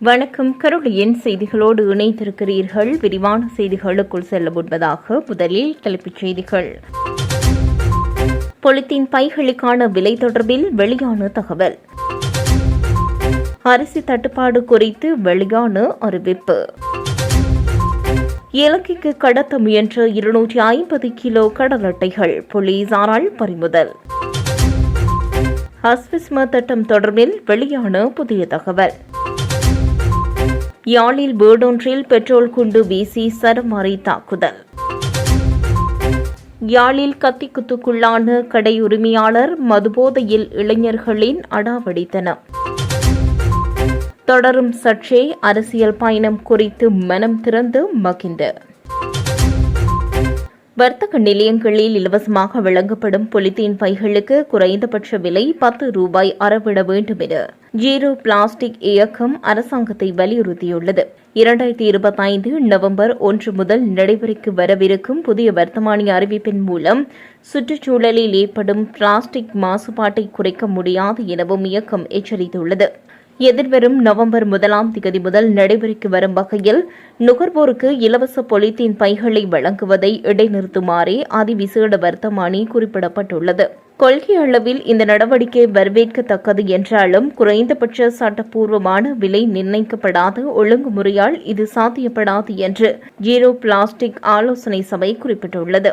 வணக்கம். கருளியின் செய்திகளோடு இணைந்திருக்கிறீர்கள். விரிவான செய்திகளுக்குள் செல்ல முன்பதாக முதலில் தலைப்புச் செய்திகள். பொலித்தீன் பைகளுக்கான விலை தொடர்பில் வெளியான தகவல். அரிசி தட்டுப்பாடு குறித்து வெளியான அறிவிப்பு. இலங்கைக்கு கடத்த முயன்ற இருநூற்றி ஐம்பது கிலோ கடல் அட்டைகள் போலீசாரால் பறிமுதல். அஸ்விஸ்ம திட்டம் தொடர்பில் வெளியான புதிய தகவல். யாழில் வீடொன்றில் பெட்ரோல் குண்டு வீசி சரமாரி தாக்குதல். யாழில் கத்திக்குத்துக்குள்ளான கடை உரிமையாளர் மதுபோதையில் இளைஞர்களின் அடாவடித்தனம் தொடரும் சர்ச்சை அரசியல் பயணம் குறித்து மனம் திறந்து மகிந்த வர்த்தக நிலையங்களில் இலவசமாக வழங்கப்படும் பொலித்தீன் பைகளுக்கு குறைந்தபட்ச விலை பத்து ரூபாய் அறவிட வேண்டும் என ஜீரோ பிளாஸ்டிக் இயக்கம் அரசாங்கத்தை வலியுறுத்தியுள்ளது. இரண்டாயிரத்தி இருபத்தைந்து நவம்பர் ஒன்று முதல் நடைமுறைக்கு வரவிருக்கும் புதிய வர்த்தமானி அறிவிப்பின் மூலம் சுற்றுச்சூழலில் ஏற்படும் பிளாஸ்டிக் மாசுபாட்டை குறைக்க முடியாது எனவும் இயக்கம் எச்சரித்துள்ளது. எதிர்வரும் நவம்பர் முதலாம் திகதி முதல் நடைமுறைக்கு வரும் வகையில் நுகர்வோருக்கு இலவச பொலித்தீன் பைகளை வழங்குவதை இடைநிறுத்துமாறே அதிவிசேட வர்த்தமானி குறிப்பிடப்பட்டுள்ளது. கொள்கை அளவில் இந்த நடவடிக்கை வரவேற்கத்தக்கது என்றாலும் குறைந்தபட்ச சட்டப்பூர்வமான விலை நிர்ணயிக்கப்படாத ஒழுங்குமுறையால் இது சாத்தியப்படாது என்று ஜீரோ பிளாஸ்டிக் ஆலோசனை சபை குறிப்பிட்டுள்ளது.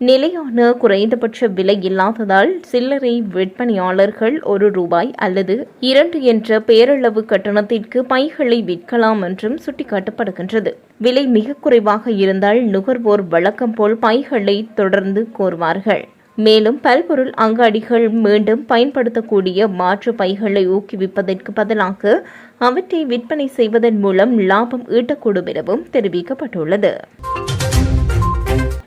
நிலையான குறைந்தபட்ச விலை இல்லாததால் சில்லறை விற்பனையாளர்கள் ஒரு ரூபாய் அல்லது இரண்டு என்ற பேரளவு கட்டணத்திற்கு பைகளை விற்கலாம் என்றும் சுட்டிக்காட்டப்படுகின்றது. விலை மிக குறைவாக இருந்தால் நுகர்வோர் வழக்கம் போல் பைகளை தொடர்ந்து கோருவார்கள். மேலும் பல்பொருள் அங்காடிகள் மீண்டும் பயன்படுத்தக்கூடிய மாற்று பைகளை ஊக்குவிப்பதற்கு பதிலாக அவற்றை விற்பனை செய்வதன் மூலம் லாபம் ஈட்டக்கூடும் எனவும் தெரிவிக்கப்பட்டுள்ளது.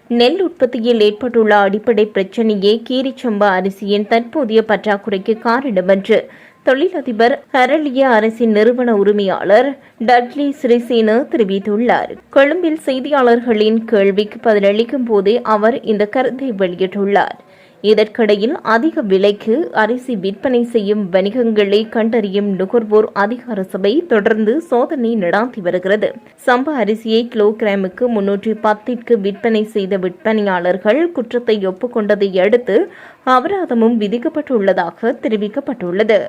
நெல் உற்பத்தியில் ஏற்பட்டுள்ள அடிப்படை பிரச்சினையே கீரிச்சம்பா அரிசியின் தற்போதைய பற்றாக்குறைக்கு காரணம் என்று தொழிலதிபர் அரளிய அரசின் நிறுவன உரிமையாளர் டட்லி சிறிசேன தெரிவித்துள்ளார். கொழும்பில் செய்தியாளர்களின் கேள்விக்கு பதிலளிக்கும் போதே அவர் இந்த கருத்தை வெளியிட்டுள்ளார். இதற்கிடையில் அதிக விலைக்கு அரிசி விற்பனை செய்யும் வணிகங்களை கண்டறியும் நுகர்வோர் அதிகார சபை தொடர்ந்து சோதனை நடாத்தி வருகிறது. சம்ப அரிசியை கிலோகிராமுக்கு முன்னூற்றி பத்திற்கு விற்பனை செய்த விற்பனையாளர்கள் குற்றத்தை ஒப்புக்கொண்டதை அடுத்து அபராதமும் விதிக்கப்பட்டுள்ளதாக தெரிவிக்கப்பட்டுள்ளது.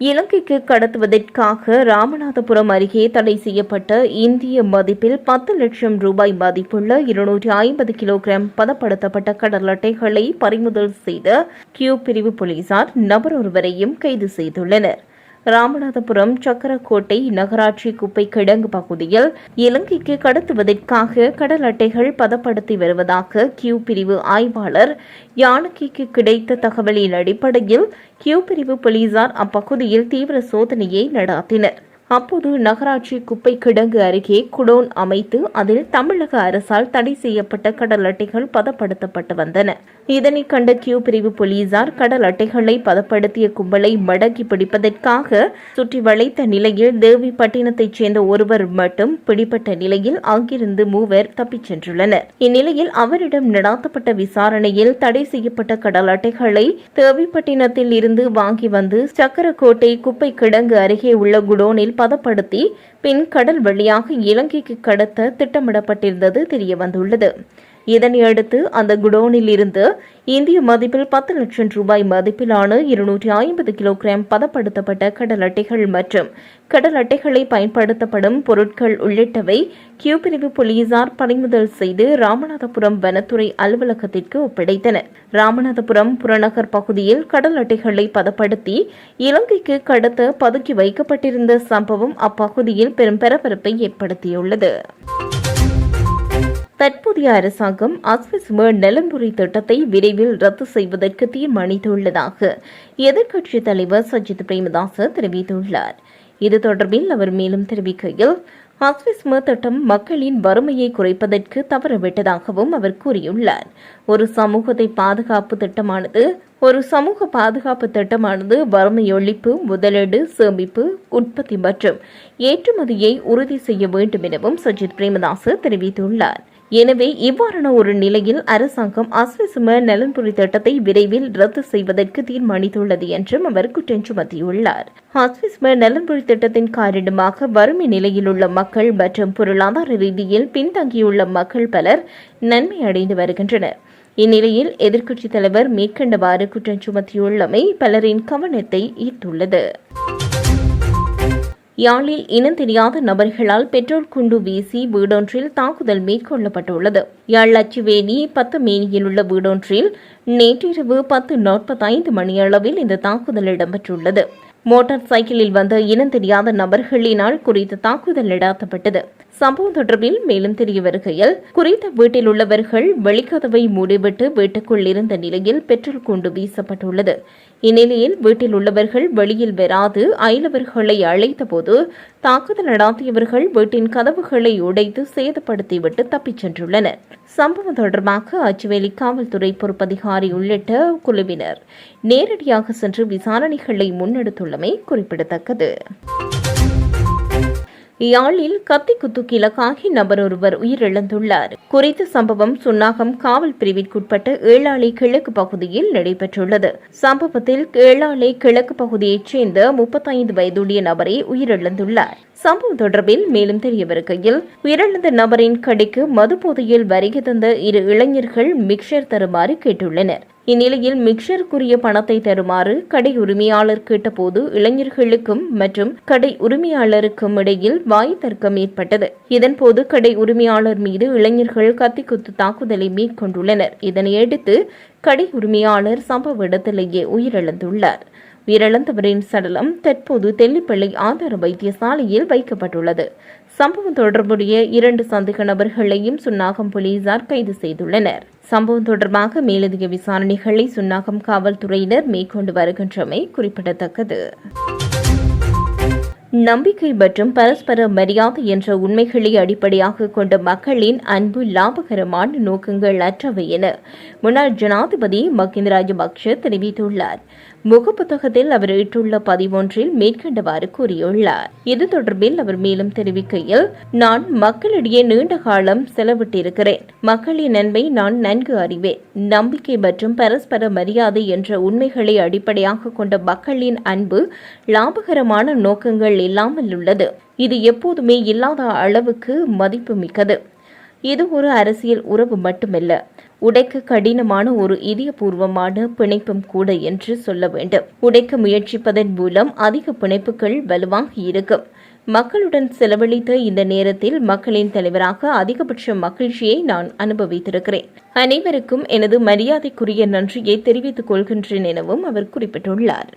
இலங்கைக்கு கடத்துவதற்காக ராமநாதபுரம் அருகே தடை செய்யப்பட்ட இந்திய மதிப்பில் பத்து லட்சம் ரூபாய் மதிப்புள்ள இருநூற்றி ஐம்பது கிலோகிராம் பதப்படுத்தப்பட்ட கடல் அட்டைகளை பறிமுதல் செய்த கியூ பிரிவு போலீசார் நபர் ஒருவரையும் கைது செய்துள்ளனர். ராமநாதபுரம் சக்கரக்கோட்டை நகராட்சி குப்பை கிடங்கு பகுதியில் இலங்கைக்கு கடத்துவதற்காக கடல் அட்டைகள் பதப்படுத்தி வருவதாக கியூ பிரிவு ஆய்வாளர் யானகிக்கு கிடைத்த தகவலின் அடிப்படையில் கியூ பிரிவு போலீசார் அப்பகுதியில் தீவிர சோதனையை நடாத்தினர். அப்போது நகராட்சி குப்பை கிடங்கு அருகே குடோன் அமைத்து அதில் தமிழக அரசால் தடை செய்யப்பட்ட கடல் அட்டைகள் பதப்படுத்தப்பட்டு வந்தன. இதனை கண்ட கியூ பிரிவு போலீசார் கடல் அட்டைகளை பதப்படுத்திய கும்பலை மடக்கி பிடிப்பதற்காக சுற்றி வளைத்த நிலையில் தேவிப்பட்டினத்தைச் சேர்ந்த ஒருவர் மட்டும் பிடிப்பட்ட நிலையில் அங்கிருந்து மூவர் தப்பிச் சென்றுள்ளனர். இந்நிலையில் அவரிடம் நடாத்தப்பட்ட விசாரணையில் தடை செய்யப்பட்ட கடல் அட்டைகளை தேவிப்பட்டினத்தில் இருந்து வாங்கி வந்து சக்கரக்கோட்டை குப்பை கிடங்கு அருகே உள்ள குடோனில் பதப்படுத்தி பின் கடல் வழியாக இலங்கைக்கு கடத்த திட்டமிடப்பட்டிருந்தது தெரியவந்துள்ளது. இதனையடுத்து அந்த குடோனில் இருந்து இந்திய மதிப்பில் பத்து லட்சம் ரூபாய் மதிப்பிலான இருநூற்றி ஐம்பது கிலோகிராம் பதப்படுத்தப்பட்ட கடல் அட்டைகள் மற்றும் கடல் அட்டைகளை பயன்படுத்தப்படும் பொருட்கள் உள்ளிட்டவை கியூ பிரிவு போலீசார் பறிமுதல் செய்து ராமநாதபுரம் வனத்துறை அலுவலகத்திற்கு ஒப்படைத்தனர் ராமநாதபுரம் புறநகர் பகுதியில் கடல் அட்டைகளை பதப்படுத்தி இலங்கைக்கு கடத்த பதுக்கி வைக்கப்பட்டிருந்த சம்பவம் அப்பகுதியில் பெரும் பரபரப்பை ஏற்படுத்தியுள்ளது. தற்போதைய அரசாங்கம் அஸ்விஸ்ம நலம்புரி திட்டத்தை விரைவில் ரத்து செய்வதற்கு தீர்மானித்துள்ளதாக எதிர்க்கட்சித் தலைவர் சஜித் பிரேமதாச தெரிவித்துள்ளார். இது தொடர்பில் அவர் மேலும் தெரிவிக்கையில் அஸ்விஸ்ம திட்டம் மக்களின் வறுமையை குறைப்பதற்கு தவறவிட்டதாகவும் அவர் கூறியுள்ளார். ஒரு சமூகத்தை பாதுகாப்பு திட்டமானது ஒரு சமூக பாதுகாப்பு திட்டமானது வறுமை ஒழிப்பு முதலீடு சேமிப்பு உற்பத்தி மற்றும் ஏற்றுமதியை உறுதி செய்ய வேண்டும் எனவும் சஜித் பிரேமதாஸ் தெரிவித்துள்ளார். எனவே இவ்வாறான ஒரு நிலையில் அரசாங்கம் அஸ்விசும நலன்புரி திட்டத்தை விரைவில் ரத்து செய்வதற்கு தீர்மானித்துள்ளது என்றும் அவர் குற்றம் சுமத்தியுள்ளார். அஸ்விசும நலன்புரி திட்டத்தின் காரணமாக வறுமை நிலையில் உள்ள மக்கள் மற்றும் பொருளாதார ரீதியில் பின்தங்கியுள்ள மக்கள் பலர் நன்மை அடைந்து வருகின்றனர். இந்நிலையில் எதிர்க்கட்சித் தலைவர் மேற்கண்டவாறு குற்றம் சுமத்தியுள்ளமை பலரின் கவனத்தை ஈர்த்துள்ளது. யாழில் இனம் தெரியாத நபர்களால் பெட்ரோல் குண்டு வீசி வீடொன்றில் தாக்குதல் மேற்கொள்ளப்பட்டுள்ளது. யாழ் அச்சுவேணி பத்து மேனியில் உள்ள வீடொன்றில் நேற்றிரவு பத்து நாற்பத்தைந்து மணியளவில் இந்த தாக்குதல் இடம்பெற்றுள்ளது. மோட்டார் சைக்கிளில் வந்த இனம் தெரியாத நபர்களினால் குறித்த தாக்குதல் நடாத்தப்பட்டது. சம்பவம் தொடர்பில் மேலும் தெரிய வருகையில் குறித்த வீட்டில் உள்ளவர்கள் வெளிக்கதவை மூடிவிட்டு வீட்டுக்குள் இருந்த நிலையில் பெட்ரோல் குண்டு வீசப்பட்டுள்ளது. இந்நிலையில் வீட்டில் உள்ளவர்கள் வெளியில் வராது அயலவர்களை அழைத்தபோது தாக்குதல் நடாத்தியவர்கள் வீட்டின் கதவுகளை உடைத்து சேதப்படுத்திவிட்டு தப்பிச் சென்றுள்ளனர். சம்பவம் தொடர்பாக அச்சுவேலி காவல்துறை பொறுப்பதிகாரி உள்ளிட்ட குழுவினர் நேரடியாக சென்று விசாரணைகளை முன்னெடுத்துள்ளமை குறிப்பிடத்தக்கது. யாழில் கத்தி குத்து கிழக்காகி நபர் ஒருவர் உயிரிழந்துள்ளார். குறித்த சம்பவம் சுன்னாகம் காவல் பிரிவிற்குட்பட்ட ஏழாலை கிழக்கு பகுதியில் நடைபெற்றுள்ளது. சம்பவத்தில் ஏழாலை கிழக்கு பகுதியைச் சேர்ந்த முப்பத்தைந்து வயதுடைய நபரே உயிரிழந்துள்ளார். சம்பவம் தொடர்பில் மேலும் தெரியவிருக்கையில் உயிரிழந்த நபரின் கடைக்கு மது போதையில் வருகை தந்த இரு இளைஞர்கள் மிக்சர் தருமாறு கேட்டுள்ளனர். இந்நிலையில் மிக்சருக்குரிய பணத்தை தருமாறு கடை உரிமையாளர் கேட்டபோது இளைஞர்களுக்கும் மற்றும் கடை உரிமையாளருக்கும் இடையில் வாய் தர்க்கம் ஏற்பட்டது. இதன்போது கடை உரிமையாளர் மீது இளைஞர்கள் கத்திக்குத்து தாக்குதலை மேற்கொண்டுள்ளனர். இதனையடுத்து கடை உரிமையாளர் சம்பவ இடத்திலேயே உயிரிழந்துள்ளார். உயிரிழந்தவரின் சடலம் தற்போது தெல்லிப்பள்ளி ஆதார வைத்தியசாலையில் வைக்கப்பட்டுள்ளது. சம்பவம் தொடர்புடைய இரண்டு சந்தேக நபர்களையும் சுன்னாகம் போலீசார் கைது செய்துள்ளனர். சம்பவம் தொடர்பாக மேலதிக விசாரணைகளை சுன்னாகம் காவல்துறையினர் மேற்கொண்டு வருகின்றமை குறிப்பிடத்தக்கது. நம்பிக்கை மற்றும் பரஸ்பர மரியாதை என்ற உண்மைகளை அடிப்படையாக கொண்ட மக்களின் அன்பு லாபகரமான நோக்கங்கள் அற்றவை என முன்னாள் ஜனாதிபதி மகிந்த ராஜபக்ஷ தெரிவித்துள்ளார். முகப்புத்தகத்தில் அவர் இட்டுள்ள பதிவொன்றில் மேற்கண்டவாறு கூறியுள்ளார். இது தொடர்பில் அவர் மேலும் தெரிவிக்கையில் நான் மக்களிடையே நீண்ட காலம் செலவிட்டிருக்கிறேன். மக்களின் நன்மை நான் நன்கு அறிவேன். நம்பிக்கை மற்றும் பரஸ்பர மரியாதை என்ற உண்மைகளை அடிப்படையாக கொண்ட மக்களின் அன்பு லாபகரமான நோக்கங்கள் இல்லாமல் உள்ளது. இது எப்போதுமே இல்லாத அளவுக்கு மதிப்புமிக்கது. இது ஒரு அரசியல் உறவு மட்டுமல்ல. உடைக்க கடினமான ஒரு இதயபூர்வமான பிணைப்பும் கூட என்று சொல்ல வேண்டும். உடைக்க முயற்சிப்பதன் மூலம் அதிக பிணைப்புகள் வலுவாக இருக்கும். மக்களுடன் செலவழித்த இந்த நேரத்தில் மக்களின் தலைவராக அதிகபட்ச மகிழ்ச்சியை நான் அனுபவித்திருக்கிறேன். அனைவருக்கும் எனது மரியாதைக்குரிய நன்றியை தெரிவித்துக் கொள்கின்றேன் எனவும் அவர் குறிப்பிட்டுள்ளார்.